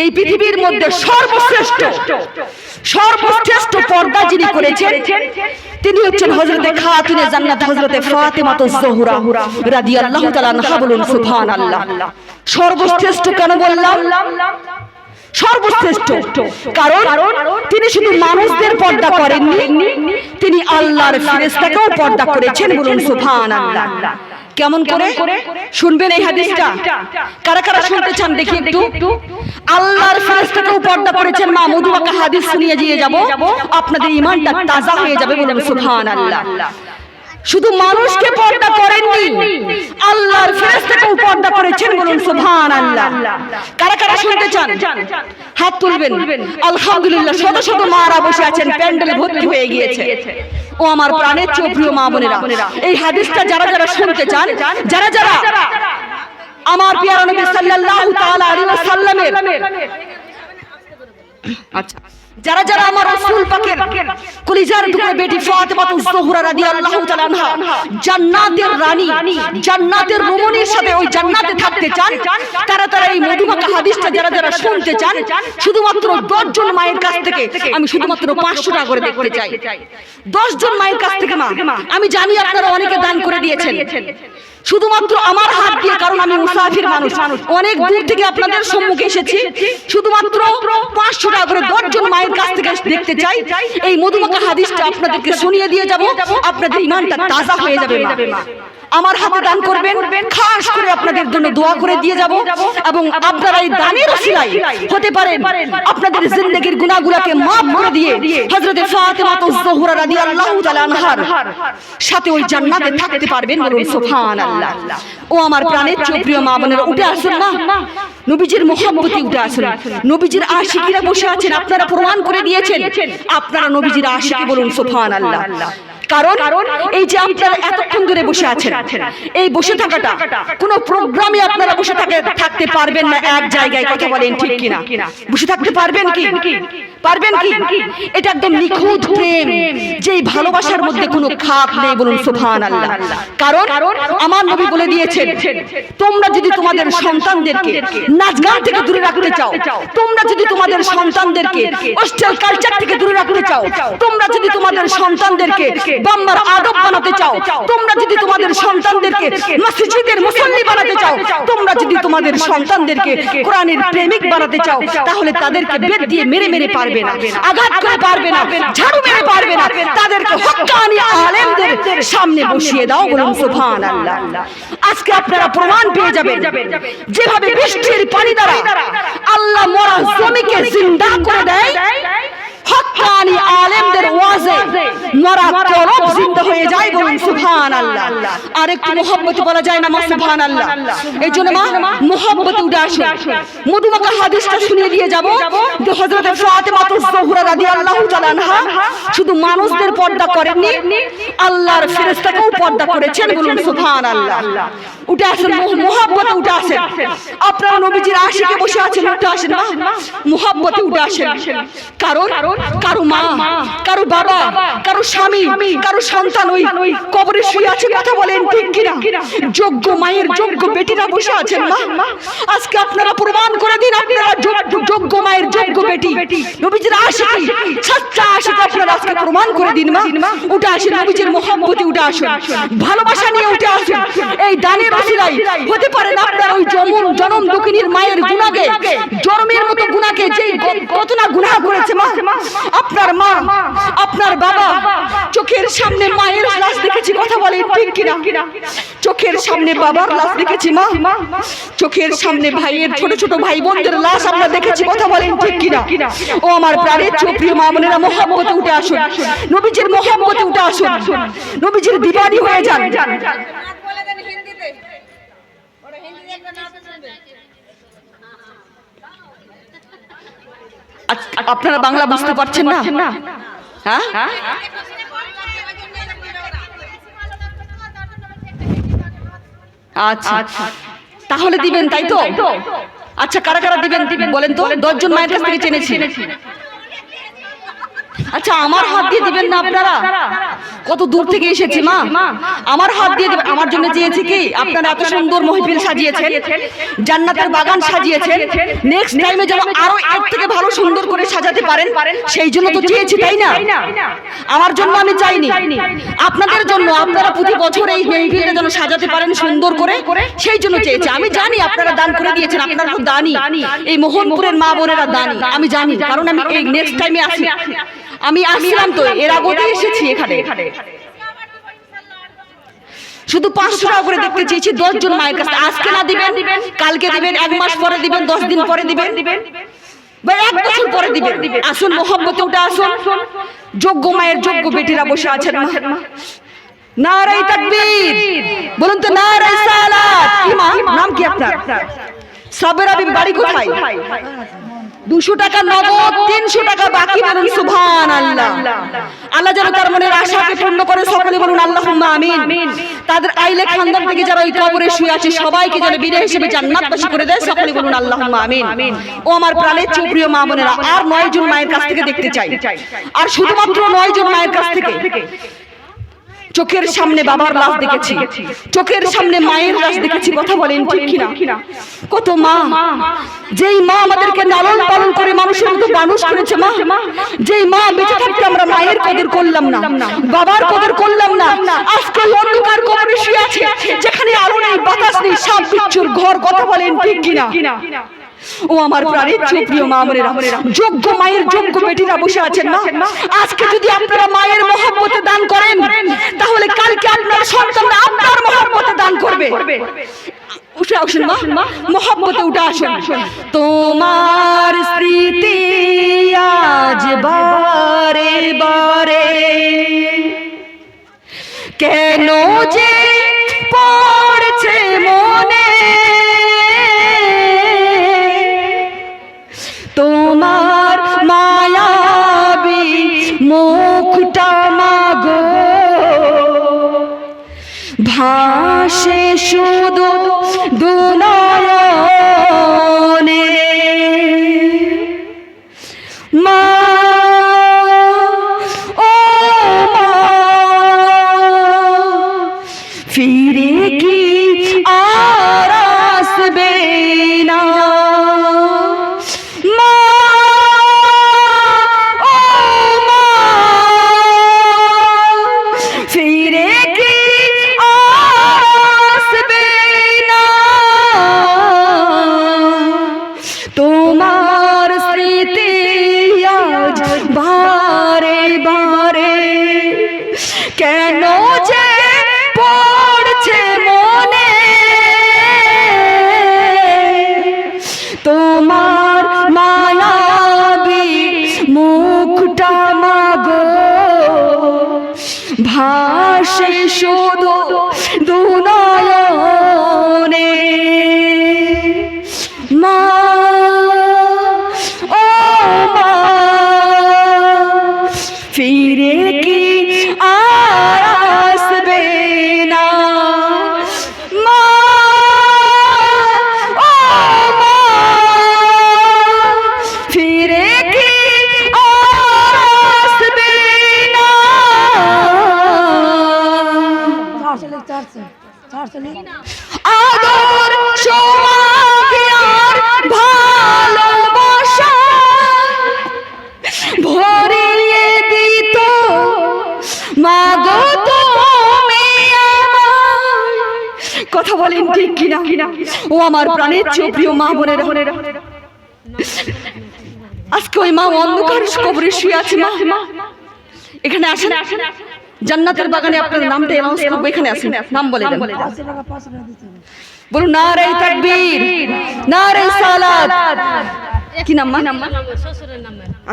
এই পৃথিবীর মধ্যে সর্বশ্রেষ্ঠ সর্বশ্রেষ্ঠ পর্দা যিনি করেছেন, তিনি হচ্ছেন হজরতে খাতুনে জান্নাত হজরতে ফাতেমাত জোহরা রাদিয়াল্লাহু তাআলা আনহা বলুন, সুবহানাল্লাহ। সর্বশ্রেষ্ঠ কেন বললাম? সর্বশ্রেষ্ঠ কারণ তিনি শুধু মানুষদের পর্দা করেননি, তিনি আল্লাহর ফেরেশতাকেও পর্দা করেছেন বলুন, সুবহানাল্লাহ। কেমন করে? শুনবেন এই হাদিসটা? কারা কারা শুনতে চান দেখি একটু? আল্লাহর ফেরেশতাকেও পর্দা করেছেন মা মধুবাকা হাদিস শুনিয়ে দিয়ে যাব। আপনাদের ইমানটা তাজা হয়ে যাবে বলুন সুবহানাল্লাহ। শুধু মানুষকে পর্দা করেননি আল্লাহর ফেরেশতাকেও পর্দা করেছেন বলুন সুবহানাল্লাহ। কারা কারা শুনতে চান? হাত তুলবেন। আলহামদুলিল্লাহ শত শত মারা বসে আছেন প্যান্ডেলে ভর্তি হয়ে গিয়েছে। ও আমার প্রাণের চেয়ে প্রিয় মা বোনেরা। এই হাদিসটা যারা যারা শুনতে চান যারা যারা আমার পিয়ার নবী সাল্লাল্লাহু তাআলা আলাইহি ওয়াসাল্লামের আচ্ছা। যারা যারা আমার রাসূল পাকের কলিজার টুকরো বেটি ফাতেমা জোহরা রাদিয়াল্লাহু তাআলা আনহা জান্নাতের রানী, জান্নাতের রমণীর সাথে ওই জান্নাতে থাকতে চান, তারা তারা এই মধুমাখা হাদিসটা যারা যারা শুনতে চান, শুধুমাত্র 10 জন মায়ের কাছ থেকে আমি শুধুমাত্র 500 টাকা করে দেখতে চাই। 10 জন মায়ের কাছ থেকে মা, আমি জানি আপনারা অনেকে দান করে দিয়েছেন। শুধুমাত্র আমার হাত দিয়ে কারণ আমি মুসাফির মানুষ। অনেক দূর থেকে আপনাদের সম্মুখে এসেছি। শুধুমাত্র পাঁচশো টাকা করে দশজন মায়ের কাছ থেকে দেখতে চাই। এই মধুমাখা হাদিসটা আপনাদেরকে শুনিয়ে দিয়ে যাব। আপনাদের ইমানটা তাজা হয়ে যাবে মা। আমার হাতে দান করবেন খাস করে আপনাদের জন্য দোয়া করে দিয়ে যাব এবং আপনারা এই দানের ওসিলায় হতে পারেন। আপনাদের জিন্দেগির গুনাহগুলোকে maaf করে দিয়ে হযরতে ফাতেমা তো জোহরা রাদিয়াল্লাহু তাআলা আনহার। সাথে ওই জান্নাতে থাকতে পারবেন বলুন সুবহানাল্লাহ। ও আমার প্রাণের চেয়ে প্রিয় মা বোনেরা উঠে আসুন না। নবীজির মোহাম্মতে উঠে আসুন। নবীজির আশিকিরা বসে আছেন আপনারা প্রমাণ করে দিয়েছেন। আপনারা নবীজির আশিকি বলুন সুবহানাল্লাহ। কারণ এই যে আপনারা এতক্ষণ ধরে বসে আছেন এই বসে থাকাটা কোন প্রোগ্রামে আপনারা বসে থাকে থাকতে পারবেন না এক জায়গায় কথা বলেন ঠিক কিনা। বসে থাকতে পারবেন কি? পারবেন কি? এটা একদম নিখুঁত প্রেম যে ভালোবাসার মধ্যে কোনো খাপ নেই বলুন সুবহানাল্লাহ। কারণ আমার নবী বলে দিয়েছেন তোমরা যদি তোমাদের সন্তানদেরকে নাচ গান থেকে দূরে রাখতে চাও তোমরা যদি তোমাদের সন্তানদেরকে হোস্টেল কালচার থেকে দূরে রাখতে চাও তোমরা যদি তোমাদের সন্তানদেরকে বাম্মার আদব বানাতে চাও। তোমরা যদি তোমাদের সন্তানদেরকে মসজিদের মুসল্লি বানাতে চাও, তোমরা যদি তোমাদের সন্তানদেরকে কোরআনের প্রেমিক বানাতে চাও, তাহলে তাদেরকে বেদ দিয়ে মেরে মেরে পারবে না, আঘাত করে পারবে না, ঝাড়ু মেরে পারবে না। তাদেরকে হক্কানি আলেমদের সামনে বসিয়ে দাও বলুন, সুবহানাল্লাহ। আজকে আপনারা প্রমাণ পেয়ে যাবেন। যেভাবে বৃষ্টির পানি দ্বারা আল্লাহ মরা জমিকে জিন্দা করে দেয় হক্কানি আলেমদের ওয়াজে মরা কলব জিন্দা হয়ে যায় বলুন সুবহানাল্লাহ। আর একটু মোহব্বত বলা যায় না মা সুবহানাল্লাহ। এই জন্য মা, মোহব্বত উঠে আসুন। মধুমাখা হাদিসটা শুনিয়ে দিয়ে যাব। যে হযরত ফাতেমা জোহরা রাদিয়াল্লাহু তাআলা আনহা শুধু মানুষদের পর্দা করেননি, আল্লাহর ফেরেশতাকেও পর্দা করেছেন বলুন সুবহানাল্লাহ। উঠে আসেন মোহব্বতে উঠে আসেন। আপনারা নবীজির আশিকে বসে আছেন, উঠে আসেন মা। মোহব্বতে উঠে আসেন। কারণ কারও মা কারও বাবা কারও স্বামী কারও সন্তান ওই কবরে শুয়ে আছে কথা বলেন ঠিক কিনা? যোগ্য মায়ের যোগ্য বেটিরা বসে আছেন মা আজকে আপনারা প্রমাণ করে দিন আপনারা যোগ্য- মায়ের যোগ্য বেটি। নবীজির আশিকি সচ্চা আশিক আপনারা আজকে প্রমাণ করে দিন মা। উঠে আসেন নবীজির মোহাম্মতে উঠে আসুন। ভালোবাসা নিয়ে উঠে আসুন। এই দানের ওসিলাই হতে পারে না আপনার ওই জমন জনম দুঃখিনীর মায়ের গুণাকে জন্মের মতো গুণাকে যেই গ- কত না গুনাহ করেছে মা আপনার মা আপনার বাবা চোখের সামনে মায়ের লাশ দেখেছি, কথা বলে, ঠিক কিনা? চোখের সামনে বাবার লাশ দেখেছি, মা। চোখের সামনে ভাইয়ের ছোট ছোট ভাই বোনদের লাশ আমরা দেখেছি, কথা বলেন ঠিক কিনা? ও আমার প্রাণের চোপ্রিয় মা বোনেরা মোহাম্মতে উঠে আসুন। নবীজির মোহাম্মতে উঠে আসুন। নবীজির দিবানি হয়ে যান। আপনারা বাংলা বুঝতে পারছেন না? হ্যাঁ? আচ্ছা। তাহলে দিবেন তাই তো? আচ্ছা কারা কারা দিবেন? দিবেন? বলেন তো। দশজন মায়ের কাছ থেকে চেনেছি আচ্ছা আমার হাত দিয়ে দিবেন না আপনারা? কত দূর থেকে এসেছি, মা? আমার হাত দিয়ে দিবেন আমার জন্য চেয়েছি কি? আপনারা এত সুন্দর মহফিল সাজিয়েছেন, জান্নাতের বাগান সাজিয়েছেন নেক্সট টাইমে যেন আরও এর থেকে ভালো সুন্দর করে সাজাতে পারেন, সেই জন্য তো চেয়েছি, তাই না? আমার জন্য আমি চাইনি। আপনাদের জন্য, আপনারা প্রতি বছর এই মেহফিলটা যেন সাজাতে পারেন সুন্দর করে, সেই জন্য চেয়েছি। আমি জানি আপনারা দান করে দিয়েছেন, আপনারা দানি। এই মোহনপুরের মা বোনেরা দানি, আমি জানি, কারণ আমি এই নেক্সট টাইমে আসি। আমি আসলাম তো এর আগতে এসেছি এখানে। শুধু পাঁচশো টাকা করে দেখতে চেয়েছি দশ জন মায়ের কাছে। আজকে না দিবেন কালকে দিবেন এক মাস পরে দিবেন দশ দিন পরে দিবেন। বা এক বছর পরে দিবেন। আসুন মোহাম্মতে ওটা আসুন। যোগ্য মায়ের যোগ্য বেটিরা বসে আছেন নারাই তাকবীর। বলুন তো নারাই সালাত। কি মা? নাম কি আপনার? সাবের আবিব বাড়ি কোথায়? দুশো টাকা নগদ, তিনশো টাকা বাকি বলুন সুভান আল্লাহ আল্লাহ যেন তার মনের আশাকে পূর্ণ করে সকলে বলুন আল্লাহ আমিন। তাদের আইলে খানদান থেকে যারা ওই কবরে শুয়ে আছে, সবাইকে যেন বিদায় হিসেবে জান্নাতবাসী করে দেয়, সকলে বলুন আল্লাহ আমিন। ও আমার প্রাণের চৌপ্রিয় মা বোনেরা, আর নয় জন মায়ের কাছ থেকে দেখতে চাই। আর শুধুমাত্র নয় জন মায়ের কাছ থেকে চোখের সামনে বাবার লাশ দেখেছি। চোখের সামনে মায়ের লাশ দেখেছি কথা বলেন ঠিক কিনা? কত মা? যেই মা আমাদেরকে লালন পালন করে মানুষের মতো মানুষ করেছে মা। যেই মা বেঁচে থাকতে আমরা মায়ের কদর করলাম না। বাবার কদর করলাম না। আজকে অন্ধকার কবরে শুয়ে আছে যেখানে আলো নেই বাতাস নেই সাপ বিচ্ছুর ঘর কথা বলেন ঠিক কিনা? ও আমার প্রাণের প্রিয় মা যোগ্য মায়ের যোগ্য বেটিরা বসে আছেন না? আজকে যদি আপনারা মায়ের মহব্বতে দান করেন তাহলে কালকে আপনার সন্তানরা আপনার মহব্বতে দান করবে। উঠে আসুন মা মহব্বতে উঠে আসুন। তোমার স্মৃতি আজ বারে বারে কেন যে পড়ছে মনে ভাসে শুধু তোমার মায়াবি মুখটা মাগো। ভাষে শুধু দুনয়নে। বলেন ঠিক কিনা? ও আমার প্রাণের চেয়ে প্রিয় মা বোনের। আজকে ওই মা অন্ধকার কবরে শুয়ে আছে মা। এখানে আসেন। জান্নাতের বাগানে আপনার নামটা অ্যানাউন্স করব। এখানে আসেন। নাম বলে দেন। বলুন, নারে তাকবীর, নারে সালাত। কি নাম মা? নাম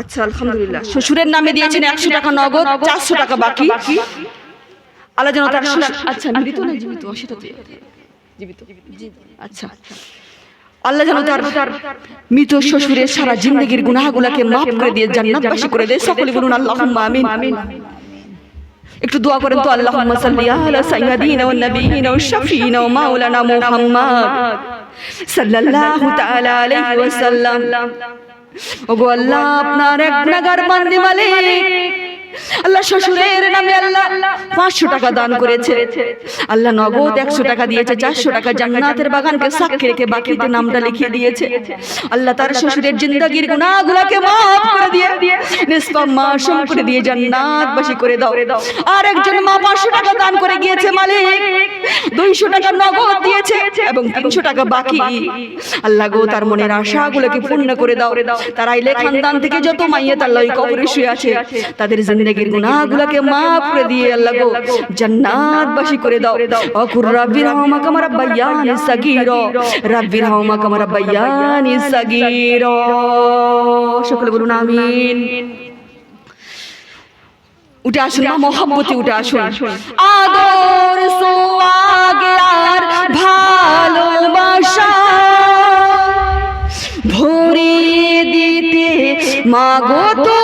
আচ্ছা আলহামদুলিল্লাহ। শ্বশুরের নামে দিয়েছেন একশো টাকা নগদ, চারশো টাকা বাকি। আল্লাহ যেন তার আচ্ছা মৃত না জীবিত সেটা তো জীবিত। আচ্ছা। আল্লাহ যেন তার মৃত শ্বশুরের সারা জিন্দগির গুনাহগুলাকে মাফ করে দিয়ে জান্নাতবাসী করে দেয়। সকলে বলুন আল্লাহুম্মা আমিন। একটু দোয়া করেন তো আল্লাহুম্মা সাল্লি আলা সাইয়্যিদিনা ওয়ান নাবিয়িনা ওয়াশ শাফিঈনা ওয়া মাওলানা মুহাম্মদ সাল্লাল্লাহু তাআলা আলাইহি ওয়াসাল্লাম। ওগো আল্লাহ আপনার এক নাগার বান্দি মালিক। আল্লাহ শ্বশুরের নামে আল্লাহ পাঁচশো টাকা দান করেছে। আল্লাহ নগদ একশো টাকা দিয়েছে, চারশো টাকা জান্নাতের বাগানকে সাক্ষী রেখে বাকিতে নামটা লিখিয়ে দিয়েছে। আল্লাহ তার শ্বশুরের জিন্দগির গুনাহগুলোকে মাফ করে দিয়ে নিষ্পাপ মাসুম করে দিয়ে জান্নাতবাসী করে দাও। আর একজন মা পাঁচশো টাকা দান করে গিয়েছে মালিক, দুইশো টাকা নগদ দিয়েছে এবং তিনশো টাকা বাকি। আল্লাহ গো, তার মনের আশাগুলোকে পূর্ণ করে দাও। তার আইলে খানদান থেকে যত মাইয়ে কবরে শুয়ে আছে, তাদের জিন্দগির গুনাহগুলোকে মাফ করে দিয়ে আল্লাহ গো, জান্নাতবাসী করে দাও। অকুর রাব্বি রহমাকা মারাব্বায়ানি সাগীর, রাব্বি রহমাকা মারাব্বায়ানি সাগীর। সকলে বলুন আমিন। উঠে আসুন মা মোহাম্মতে উঠে আসুন। আদর সোয়াগে আর ভালোবাসা ভরিয়ে দিতে মাগো তুমি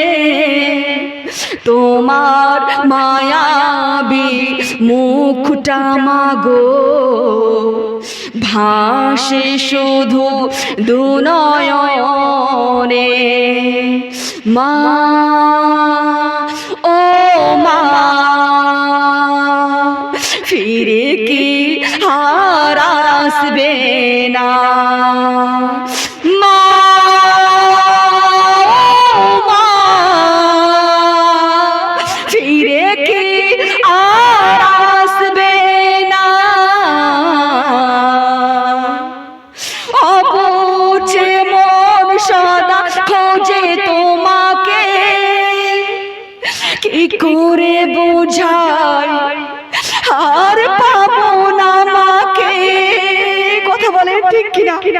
তোমার মায়াবী মুখটা মাগো। ভাসে শুধু দুনয়নে। মা, ও মা, ফিরে কি হার আসবে না?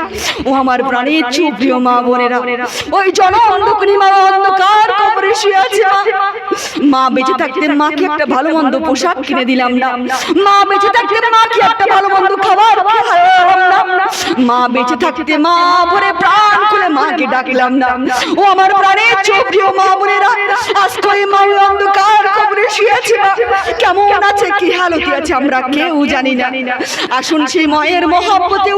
কিনা ও আমার প্রাণীর চুপ্রিয় মা বোনেরা, ওই জন অন্ধকারী মা অন্ধকার কবরে শুয়ে মা। বেঁচে থাকতে মাকে একটা ভালো মন্দ পোশাক কিনে দিলাম না। মা বেঁচে থাকতে মাকে একটা ভালো মন্দ খাবার মা বেঁচে থাকতে মা ভরে প্রাণ খুলে মাকে ডাকলাম না। ও আমার প্রাণের চোখেও মা বোনেরা, আজ করে মা অন্ধকার কবরে শুয়েছে না কেমন আছে, কি হালতে আছে আমরা কেউ জানি না। আসুন সেই মায়ের মহাব্বতে